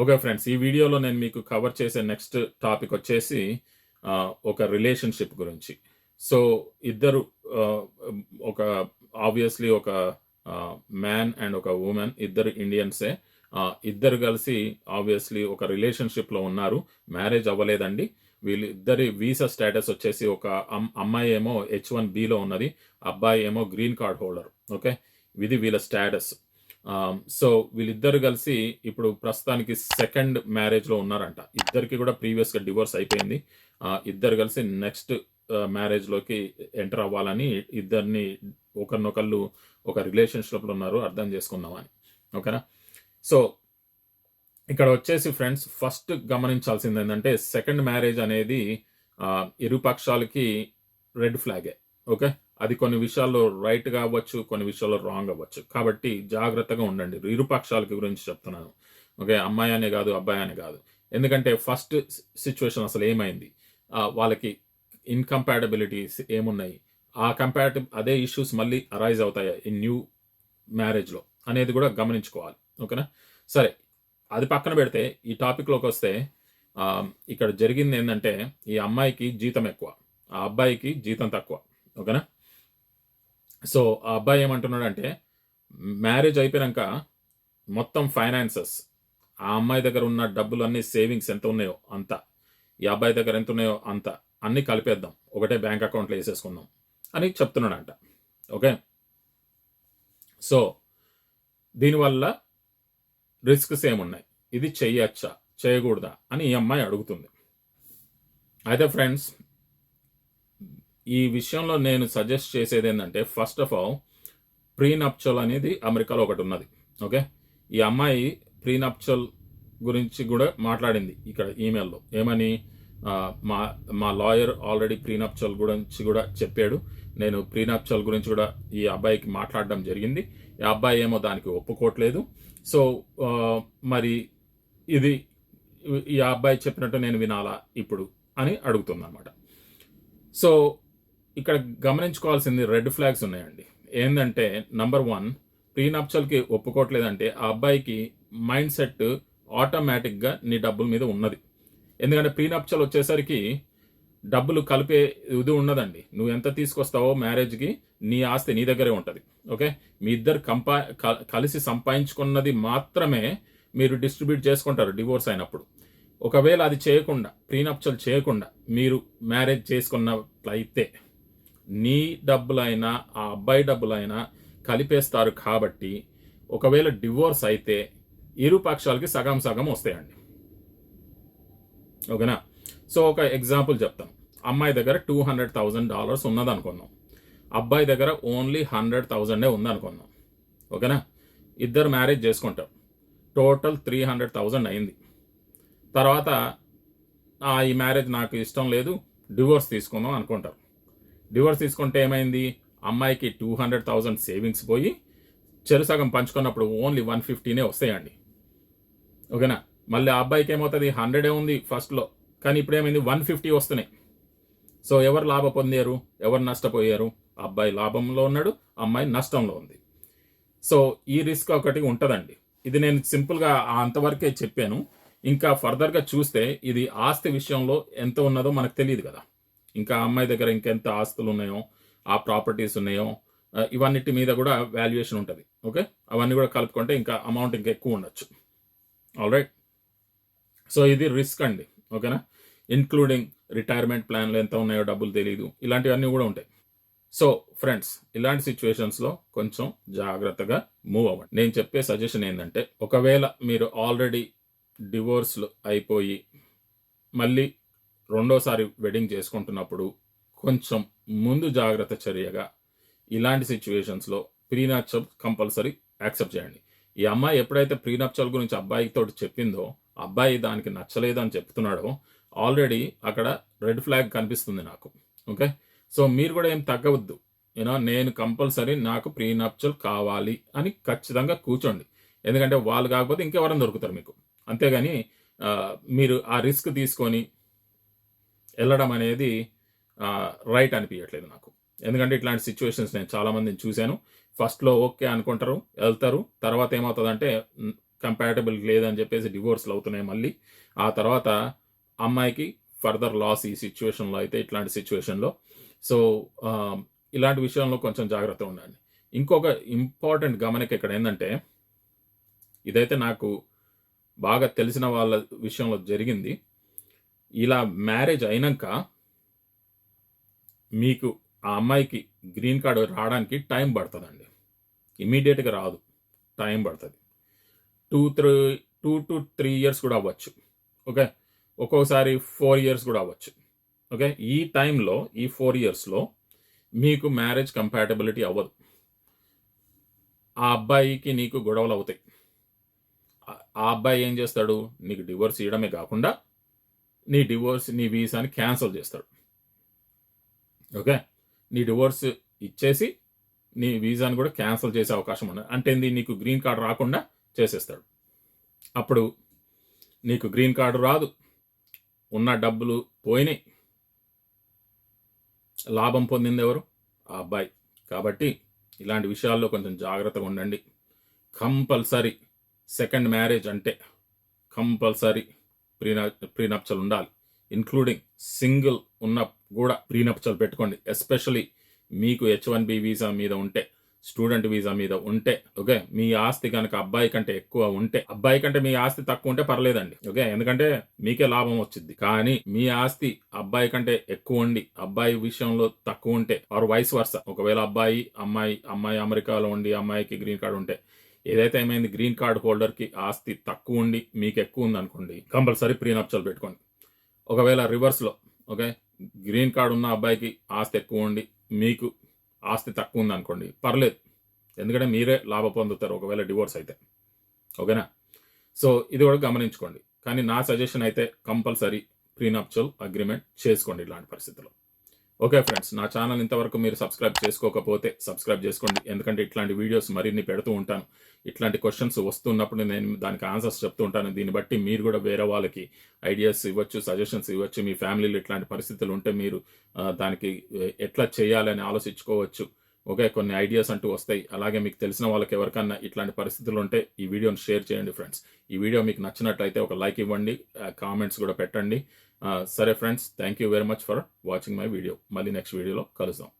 Okay friends ఈ వీడియోలో నేను మీకు కవర్ చేసే నెక్స్ట్ టాపిక్ వచ్చేసి ఒక రిలేషన్షిప్ గురించి. సో ఇద్దరు ఒక ఆబ్వియస్లీ ఒక మ్యాన్ అండ్ ఒక ఉమెన్ ఇద్దరు ఇండియన్సే ఇద్దరు కలిసి ఆబ్వియస్లీ ఒక రిలేషన్షిప్లో ఉన్నారు. మ్యారేజ్ అవ్వలేదండి. వీళ్ళిద్దరి వీసా స్టేటస్ వచ్చేసి ఒక అమ్- అమ్మాయి ఏమో హెచ్ వన్ బిలో ఉన్నది. అబ్బాయి ఏమో గ్రీన్ కార్డ్ హోల్డర్ ఓకే? ఇది వీళ్ళ స్టేటస్ Um, సో వీళ్ళిద్దరు కలిసి ఇప్పుడు ప్రస్తుతానికి సెకండ్ మ్యారేజ్లో ఉన్నారంట. ఇద్దరికి కూడా ప్రీవియస్గా డివోర్స్ అయిపోయింది. ఇద్దరు కలిసి నెక్స్ట్ మ్యారేజ్లోకి ఎంటర్ అవ్వాలని ఇద్దరిని ఒకరినొకళ్ళు ఒక రిలేషన్షిప్లో ఉన్నారు అర్థం చేసుకుందామని. ఓకేనా సో ఇక్కడ వచ్చేసి ఫ్రెండ్స్ ఫస్ట్ గమనించాల్సింది ఏంటంటే సెకండ్ మ్యారేజ్ అనేది ఆ, ఇరు పక్షాలకి రెడ్ ఫ్లాగే ఓకే అది కొన్ని విషయాల్లో రైట్ కావచ్చు అవ్వచ్చు కొన్ని విషయాల్లో రాంగ్ అవ్వచ్చు. కాబట్టి జాగ్రత్తగా ఉండండి. ఇరుపక్షాలకి గురించి చెప్తున్నాను. ఓకే అమ్మాయి అనే కాదు అబ్బాయి అనే కాదు. ఎందుకంటే ఫస్ట్ సిచ్యువేషన్ అసలు ఏమైంది? వాళ్ళకి ఇన్కంపాటబిలిటీస్ ఏమున్నాయి? ఆ కంపారిటివ్ అదే ఇష్యూస్ మళ్ళీ అరైజ్ అవుతాయి ఈ న్యూ మ్యారేజ్లో అనేది కూడా గమనించుకోవాలి. ఓకేనా? సరే అది పక్కన పెడితే ఈ టాపిక్లోకి వస్తే ఇక్కడ జరిగింది ఏంటంటే ఈ అమ్మాయికి జీతం ఎక్కువ. ఆ అబ్బాయికి జీతం తక్కువ. ఓకేనా? సో ఆ అబ్బాయి ఏమంటున్నాడంటే మ్యారేజ్ అయిపోయాక మొత్తం ఫైనాన్సెస్ ఆ అమ్మాయి దగ్గర ఉన్న డబ్బులు అన్ని సేవింగ్స్ ఎంత ఉన్నాయో అంత ఈ అబ్బాయి దగ్గర ఎంత ఉన్నాయో అంత అన్నీ కలిపేద్దాం. ఒకటే బ్యాంక్ అకౌంట్లో వేసేసుకుందాం. అని చెప్తున్నాడంట. ఓకే? సో దీనివల్ల రిస్క్స్ ఏమున్నాయి? ఇది చెయ్యొచ్చా? చేయకూడదా? అని ఈ అమ్మాయి అడుగుతుంది. అయితే ఫ్రెండ్స్ ఈ విషయంలో నేను సజెస్ట్ చేసేది ఏంటంటే ఫస్ట్ ఆఫ్ ఆల్ ప్రీనప్చల్ అనేది అమెరికాలో ఒకటి ఉన్నది. ఓకే? ఈ అమ్మాయి ప్రీనప్చల్ గురించి కూడా మాట్లాడింది ఇక్కడ ఈమెయిల్లో ఏమని? మా మా లాయర్ ఆల్రెడీ ప్రీనప్చల్ గురించి కూడా చెప్పాడు. నేను ప్రీనప్చల్ గురించి కూడా ఈ అబ్బాయికి మాట్లాడడం జరిగింది. ఈ అబ్బాయి ఏమో దానికి ఒప్పుకోవట్లేదు. సో మరి ఇది ఈ అబ్బాయి చెప్పినట్టు నేను వినాలా ఇప్పుడు అని అడుగుతుందన్నమాట. సో ఇక్కడ గమనించుకోవాల్సింది రెడ్ ఫ్లాగ్స్ ఉన్నాయండి. ఏంటంటే నంబర్ వన్ ప్రీనప్చల్కి ఒప్పుకోవట్లేదంటే ఆ అబ్బాయికి మైండ్ సెట్ ఆటోమేటిక్గా నీ డబ్బుల మీద ఉన్నది. ఎందుకంటే ప్రీనప్చల్ వచ్చేసరికి డబ్బులు కలిపే ఇది ఉన్నదండి. నువ్వు ఎంత తీసుకొస్తావో మ్యారేజ్కి నీ ఆస్తి నీ దగ్గరే ఉంటుంది. ఓకే? మీ ఇద్దరు కంపా క- కలిసి సంపాదించుకున్నది మాత్రమే మీరు డిస్ట్రిబ్యూట్ చేసుకుంటారు డివోర్స్ అయినప్పుడు. ఒకవేళ అది చేయకుండా ప్రీనప్చల్ చేయకుండా మీరు మ్యారేజ్ చేసుకున్నట్లయితే నీ డబ్బులైనా ఆ అబ్బాయి డబ్బులైనా కలిపేస్తారు కాబట్టి ఒకవేళ డివోర్స్ అయితే ఇరు పక్షాలకి సగం సగం వస్తాయండి. ఓకేనా? సో ఒక ఎగ్జాంపుల్ చెప్తాను. అమ్మాయి దగ్గర టూ హండ్రెడ్ థౌజండ్ డాలర్స్ ఉన్నదనుకుందాం అబ్బాయి దగ్గర ఓన్లీ హండ్రెడ్ థౌజండే ఉందనుకున్నాం. ఓకేనా? ఇద్దరు మ్యారేజ్ చేసుకుంటారు టోటల్ త్రీ హండ్రెడ్ థౌజండ్ అయింది. తర్వాత "ఆ, ఈ మ్యారేజ్ నాకు ఇష్టం లేదు డివోర్స్ తీసుకుందాం అనుకుంటారు. డివోర్స్ తీసుకుంటే ఏమైంది? అమ్మాయికి టూ హండ్రెడ్ థౌజండ్ సేవింగ్స్ పోయి చెరు సగం పంచుకున్నప్పుడు ఓన్లీ వన్ ఫిఫ్టీనే వస్తాయండి. ఓకేనా? మళ్ళీ ఆ అబ్బాయికి ఏమవుతుంది? హండ్రెడే ఉంది ఫస్ట్లో కానీ ఇప్పుడు ఏమైంది? వన్ ఫిఫ్టీ వస్తున్నాయి. సో ఎవరు లాభ పొందారు? ఎవరు నష్టపోయారు? అబ్బాయి లాభంలో ఉన్నాడు అమ్మాయి నష్టంలో ఉంది. సో ఈ రిస్క్ ఒకటి ఉంటుందండి. ఇది నేను సింపుల్గా అంతవరకే చెప్పాను. ఇంకా ఫర్దర్గా చూస్తే ఇది ఆస్తి విషయంలో ఎంత ఉన్నదో మనకు తెలియదు కదా. ఇంకా అమ్మాయి దగ్గర ఇంకెంత ఆస్తులు ఉన్నాయో ఆ ప్రాపర్టీస్ ఉన్నాయో ఇవన్నిటి మీద కూడా వాల్యుయేషన్ ఉంటుంది. ఓకే అవన్నీ కూడా కలుపుకుంటే ఇంకా అమౌంట్ ఇంకా ఎక్కువ ఉండొచ్చు. ఆల్ రైట్ సో ఇది రిస్క్ అండి. ఓకేనా ఇన్క్లూడింగ్ రిటైర్మెంట్ ప్లాన్లు ఎంత ఉన్నాయో డబ్బులు తెలియదు ఇలాంటివన్నీ కూడా ఉంటాయి. సో ఫ్రెండ్స్ ఇలాంటి సిచ్యువేషన్స్లో కొంచెం జాగ్రత్తగా మూవ్ అవ్వండి. నేను చెప్పే సజెషన్ ఏంటంటే ఒకవేళ మీరు ఆల్రెడీ డివోర్స్లు అయిపోయి మళ్ళీ రెండోసారి వెడ్డింగ్ చేసుకుంటున్నప్పుడు కొంచెం ముందు జాగ్రత్త చర్యగా ఇలాంటి సిచ్యువేషన్స్లో ప్రీనాప్చల్ కంపల్సరీ యాక్సెప్ట్ చేయండి. ఈ అమ్మాయి ఎప్పుడైతే ప్రీనాప్చల్ గురించి అబ్బాయితో చెప్పిందో అబ్బాయి దానికి నచ్చలేదని చెప్తున్నాడో ఆల్రెడీ అక్కడ రెడ్ ఫ్లాగ్ కనిపిస్తుంది నాకు. ఓకే సో మీరు కూడా ఏం తగ్గవద్దు. యూనో నేను కంపల్సరీ నాకు ప్రీనాప్చల్ కావాలి అని ఖచ్చితంగా కూర్చోండి. ఎందుకంటే వాళ్ళు కాకపోతే ఇంకెవరైనా దొరుకుతారు మీకు. అంతేగాని మీరు ఆ రిస్క్ తీసుకొని వెళ్ళడం అనేది రైట్ అనిపించట్లేదు నాకు. ఎందుకంటే ఇట్లాంటి సిచ్యువేషన్స్ నేను చాలామందిని చూశాను. ఫస్ట్లో ఓకే అనుకుంటారు వెళ్తారు. తర్వాత ఏమవుతుందంటే కంపాటబుల్ లేదని చెప్పేసి డివోర్స్లు అవుతున్నాయి మళ్ళీ. ఆ తర్వాత అమ్మాయికి ఫర్దర్ లాస్ ఈ సిచ్యువేషన్లో అయితే ఇట్లాంటి సిచ్యువేషన్లో సో ఇలాంటి విషయంలో కొంచెం జాగ్రత్త ఉండండి. ఇంకొక ఇంపార్టెంట్ గమనిక ఇక్కడ ఏంటంటే ఇదైతే నాకు బాగా తెలిసిన వాళ్ళ విషయంలో జరిగింది. ఇలా మ్యారేజ్ అయినాక మీకు ఆ అమ్మాయికి గ్రీన్ కార్డు రావడానికి టైం పడుతుందండి. ఇమీడియట్గా రాదు. టైం పడుతుంది. Two three two to three years కూడా అవ్వచ్చు. ఓకే ఒక్కోసారి ఫోర్ ఇయర్స్ కూడా అవ్వచ్చు. ఓకే ఈ టైంలో ఈ ఫోర్ ఇయర్స్లో మీకు మ్యారేజ్ కంపాటబిలిటీ అవ్వదు. ఆ అబ్బాయికి నీకు గొడవలు అవుతాయి. ఆ- ఆ అబ్బాయి ఏం చేస్తాడు? నీకు డివోర్స్ ఇవ్వడమే కాకుండా నీ డివోర్స్ నీ వీసాని క్యాన్సిల్ చేస్తాడు. ఓకే నీ డివోర్స్ ఇచ్చేసి నీ వీసాని కూడా క్యాన్సిల్ చేసే అవకాశం ఉంది అంటే ఏంది? నీకు గ్రీన్ కార్డు రాకుండా చేసేస్తాడు. అప్పుడు నీకు గ్రీన్ కార్డు రాదు. ఉన్న డబ్బులు పోయినాయి. లాభం పొందింది ఎవరు? ఆ అబ్బాయి. కాబట్టి ఇలాంటి విషయాల్లో కొంచెం జాగ్రత్తగా ఉండండి. కంపల్సరీ సెకండ్ మ్యారేజ్ అంటే కంపల్సరీ ప్రీనా ప్రీనప్చల్ ఉండాలి ఇన్క్లూడింగ్ సింగిల్ ఉన్న కూడా ప్రీనప్చల్ పెట్టుకోండి. ఎస్పెషలీ మీకు హెచ్ వన్ బి వీసా మీద ఉంటే స్టూడెంట్ వీసా మీద ఉంటే ఓకే? మీ ఆస్తి కనుక అబ్బాయి కంటే ఎక్కువ ఉంటే అబ్బాయి కంటే మీ ఆస్తి తక్కువ ఉంటే పర్లేదండి ఓకే? ఎందుకంటే మీకే లాభం వచ్చింది కానీ మీ ఆస్తి అబ్బాయి కంటే ఎక్కువ ఉండి అబ్బాయి విషయంలో తక్కువ ఉంటే ఆర్ వయసు వరుస ఒకవేళ అబ్బాయి అమ్మాయి అమ్మాయి అమెరికాలో ఉండి అమ్మాయికి గ్రీన్ కార్డు ఉంటే ఏదైతే ఏమైంది గ్రీన్ కార్డ్ హోల్డర్కి ఆస్తి తక్కువ ఉండి మీకు ఎక్కువ ఉంది అనుకోండి కంపల్సరీ ప్రీనప్చల్ పెట్టుకోండి. ఒకవేళ రివర్స్లో ఓకే గ్రీన్ కార్డ్ ఉన్న అబ్బాయికి ఆస్తి ఎక్కువ ఉండి మీకు ఆస్తి తక్కువ ఉంది అనుకోండి పర్లేదు. ఎందుకంటే మీరే లాభ పొందుతారు ఒకవేళ డివోర్స్ అయితే. ఓకేనా? సో ఇది కూడా గమనించుకోండి. కానీ నా సజెషన్ అయితే కంపల్సరీ ప్రీనప్చువల్ అగ్రిమెంట్ చేసుకోండి ఇలాంటి పరిస్థితుల్లో. ఓకే ఫ్రెండ్స్ నా ఛానల్ ఇంతవరకు మీరు సబ్స్క్రైబ్ చేసుకోకపోతే సబ్స్క్రైబ్ చేసుకోండి. ఎందుకంటే ఇట్లాంటి వీడియోస్ మరిన్ని పెడుతూ ఉంటాను. ఇట్లాంటి క్వశ్చన్స్ వస్తున్నప్పుడు నేను దానికి ఆన్సర్స్ చెప్తూ ఉంటాను. దీన్ని బట్టి మీరు కూడా వేరే వాళ్ళకి ఐడియాస్ ఇవ్వచ్చు సజెషన్స్ ఇవ్వచ్చు మీ ఫ్యామిలీలో ఇట్లాంటి పరిస్థితులు ఉంటే మీరు దానికి ఎట్లా చేయాలని ఆలోచించుకోవచ్చు. ఓకే కొన్ని ఐడియాస్ అంటూ వస్తాయి. అలాగే మీకు తెలిసిన వాళ్ళకి ఎవరికన్నా ఇట్లాంటి పరిస్థితులు ఉంటే ఈ వీడియోని షేర్ చేయండి ఫ్రెండ్స్ ఈ వీడియో మీకు నచ్చినట్లయితే ఒక లైక్ ఇవ్వండి కామెంట్స్ కూడా పెట్టండి. సరే friends thank you very much for watching my video మళ్ళీ నెక్స్ట్ వీడియోలో కలుద్దాం.